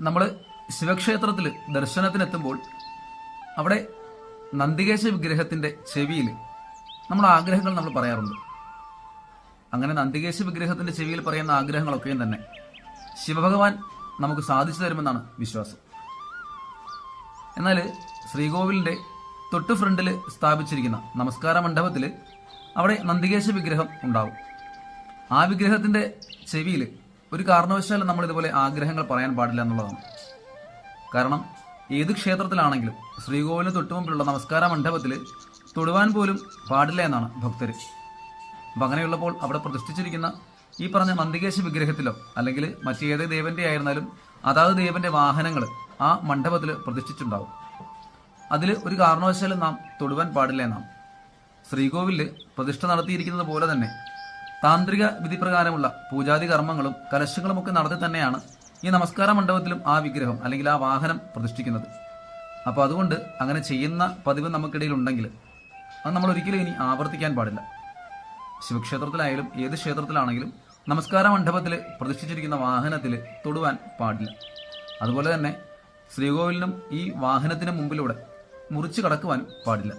നമ്മൾ ശിവക്ഷേത്രത്തിൽ ദർശനത്തിനെത്തുമ്പോൾ അവിടെ നന്ദികേശ വിഗ്രഹത്തിന്റെ ചെവിയിൽ നമ്മുടെ ആഗ്രഹങ്ങൾ നമ്മൾ പറയാറുണ്ട്. അങ്ങനെ നന്ദികേശ വിഗ്രഹത്തിന്റെ ചെവിയിൽ പറയുന്ന ആഗ്രഹങ്ങളൊക്കെയും തന്നെ ശിവഭഗവാൻ നമുക്ക് സാധിച്ചു തരുമെന്നാണ് വിശ്വാസം. എന്നാൽ ശ്രീകോവിലിന്റെ തൊട്ട് ഫ്രണ്ടിൽ സ്ഥാപിച്ചിരിക്കുന്ന നമസ്കാര മണ്ഡപത്തിൽ അവിടെ നന്ദികേശ വിഗ്രഹം ഉണ്ടാവും. ആ വിഗ്രഹത്തിന്റെ ചെവിയിൽ ഒരു കാരണവശാലും നമ്മൾ ഇതുപോലെ ആഗ്രഹങ്ങൾ പറയാൻ പാടില്ല എന്നുള്ളതാണ്. കാരണം ഏത് ക്ഷേത്രത്തിലാണെങ്കിലും ശ്രീകോവിലിന് തൊട്ടുമുമ്പിലുള്ള നമസ്കാര മണ്ഡപത്തിൽ തൊടുവാൻ പോലും പാടില്ല എന്നാണ് ഭക്തർ അപ്പം അങ്ങനെയുള്ളപ്പോൾ അവിടെ പ്രതിഷ്ഠിച്ചിരിക്കുന്ന ഈ പറഞ്ഞ മന്ദികേശ വിഗ്രഹത്തിലോ അല്ലെങ്കിൽ മറ്റേത് ദേവന്റെ ആയിരുന്നാലും അതാത് ദേവന്റെ വാഹനങ്ങൾ ആ മണ്ഡപത്തിൽ പ്രതിഷ്ഠിച്ചിട്ടുണ്ടാവും. അതിൽ ഒരു കാരണവശാലും നാം തൊടുവാൻ പാടില്ല എന്നാണ്. ശ്രീകോവിലിൽ പ്രതിഷ്ഠ നടത്തിയിരിക്കുന്നത് പോലെ തന്നെ താന്ത്രിക വിധിപ്രകാരമുള്ള പൂജാതി കർമ്മങ്ങളും കലശങ്ങളും ഒക്കെ നടത്തി തന്നെയാണ് ഈ നമസ്കാര മണ്ഡപത്തിലും ആ വിഗ്രഹം അല്ലെങ്കിൽ ആ വാഹനം പ്രതിഷ്ഠിക്കുന്നത്. അപ്പോൾ അതുകൊണ്ട് അങ്ങനെ ചെയ്യുന്ന പതിവ് നമുക്കിടയിൽ ഉണ്ടെങ്കിൽ അത് നമ്മൾ ഒരിക്കലും ഇനി ആവർത്തിക്കാൻ പാടില്ല. ശിവക്ഷേത്രത്തിലായാലും ഏത് ക്ഷേത്രത്തിലാണെങ്കിലും നമസ്കാര മണ്ഡപത്തിൽ പ്രതിഷ്ഠിച്ചിരിക്കുന്ന വാഹനത്തിൽ തൊടുവാൻ പാടില്ല. അതുപോലെ തന്നെ ശ്രീകോവിലിനും ഈ വാഹനത്തിന് മുമ്പിലൂടെ മുറിച്ചു കടക്കുവാൻ പാടില്ല.